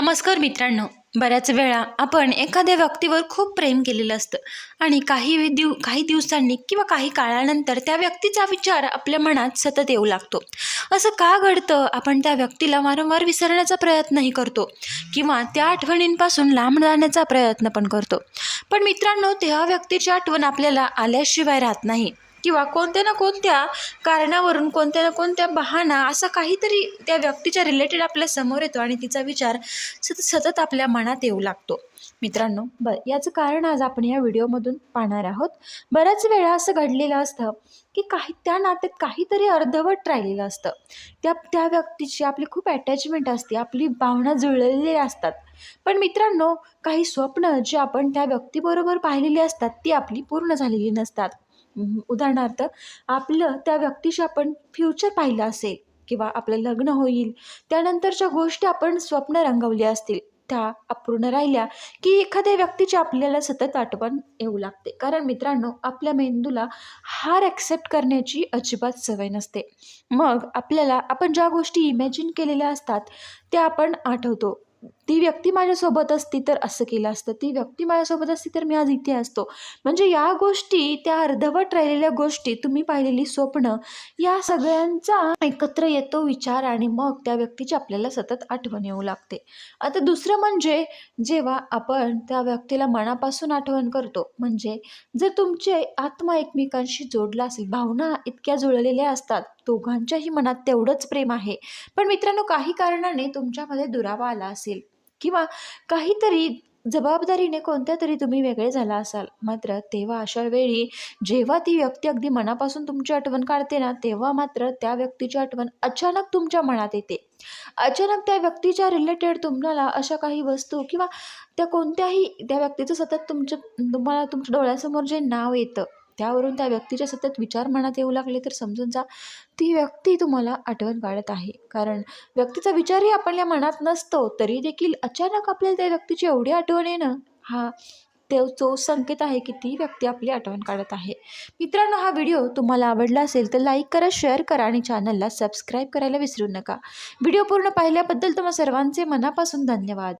नमस्कार मित्रांनो. बऱ्याच वेळा आपण एखाद्या व्यक्तीवर खूप प्रेम केलेलं असतं आणि काही दिव काही दिवसांनी किंवा काही काळानंतर त्या व्यक्तीचा विचार आपल्या मनात सतत येऊ लागतो. असं का घडतं? आपण त्या व्यक्तीला वारंवार विसरण्याचा प्रयत्नही करतो किंवा त्या आठवणींपासून लांब जाण्याचा प्रयत्न पण करतो. पण मित्रांनो त्या व्यक्तीची आठवण आपल्याला आल्याशिवाय राहत नाही. किंवा कोणत्या ना कोणत्या कारणावरून कोणत्या ना कोणत्या बहाणा असा काहीतरी त्या व्यक्तीच्या रिलेटेड आपल्यासमोर येतो आणि तिचा विचार सतत सतत आपल्या मनात येऊ लागतो. मित्रांनो ब याचं कारण आज आपण या व्हिडिओमधून पाहणार आहोत. बऱ्याच वेळा असं घडलेलं असतं की काही त्या नात्यात काहीतरी अर्धवट राहिलेलं असतं. त्या त्या व्यक्तीची आपली खूप अटॅचमेंट असते आपली भावना जुळलेल्या असतात. पण मित्रांनो काही स्वप्न जी आपण त्या व्यक्तीबरोबर पाहिलेली असतात ती आपली पूर्ण झालेली नसतात. उदाहरणार्थ आपलं त्या व्यक्तीशी आपण फ्युचर पाहिलं असेल किंवा आपलं लग्न होईल त्यानंतरच्या गोष्टी आपण स्वप्न रंगवली असतील त्या अपूर्ण राहिल्या की एखाद्या व्यक्तीची आपल्याला सतत आठवण येऊ लागते. कारण मित्रांनो आपल्या मेंदूला हार ॲक्सेप्ट करण्याची अजिबात सवय नसते. मग आपल्याला आपण ज्या गोष्टी इमॅजिन केलेल्या असतात त्या आपण आठवतो. ती व्यक्ती माझ्यासोबत असती तर असं केलं असतं. ती व्यक्ती माझ्यासोबत असती तर मी आज इथे असतो. म्हणजे या गोष्टी त्या अर्धवट राहिलेल्या गोष्टी तुम्ही पाहिलेली स्वप्न या सगळ्यांचा एकत्र येतो विचार आणि मग त्या व्यक्तीची आपल्याला सतत आठवण येऊ लागते. आता दुसरं म्हणजे जेव्हा आपण त्या व्यक्तीला मनापासून आठवण करतो म्हणजे जर तुमचे आत्मा एकमेकांशी जोडला असेल भावना इतक्या जुळलेल्या असतात दोघांच्याही मनात तेवढंच प्रेम आहे. पण मित्रांनो काही कारणाने तुमच्यामध्ये दुरावा आला असेल. किंवा काहीतरी जबाबदारीने कोणत्या तरी तुम्ही वेगळे झाला असाल मात्र तेव्हा अशा वेळी जेव्हा ती व्यक्ती अगदी मनापासून तुमची आठवण काढते ना तेव्हा मात्र त्या व्यक्तीची आठवण अचानक तुमच्या मनात येते. अचानक त्या व्यक्तीच्या रिलेटेड तुम्हाला अशा काही वस्तू किंवा त्या कोणत्याही त्या व्यक्तीचं सतत तुमच्या तुम्हाला तुमच्या डोळ्यासमोर जे नाव येतं त्यावरून त्या व्यक्तीचे सतत विचार मनात येऊ लागले तर समजून जा ती व्यक्ती तुम्हाला आठवण काढत आहे. कारण व्यक्तीचा विचारही आपल्या मनात नसतो तरी देखील अचानक आपल्याला त्या व्यक्तीची एवढी आठवण येणं हा ते तो संकेत आहे की ती व्यक्ती आपली आठवण काढत आहे. मित्रांनो हा व्हिडिओ तुम्हाला आवडला असेल तर लाईक करा शेअर करा आणि चॅनलला सबस्क्राईब करायला विसरू नका. व्हिडिओ पूर्ण पाहिल्याबद्दल तुम्हा सर्वांचे मनापासून धन्यवाद.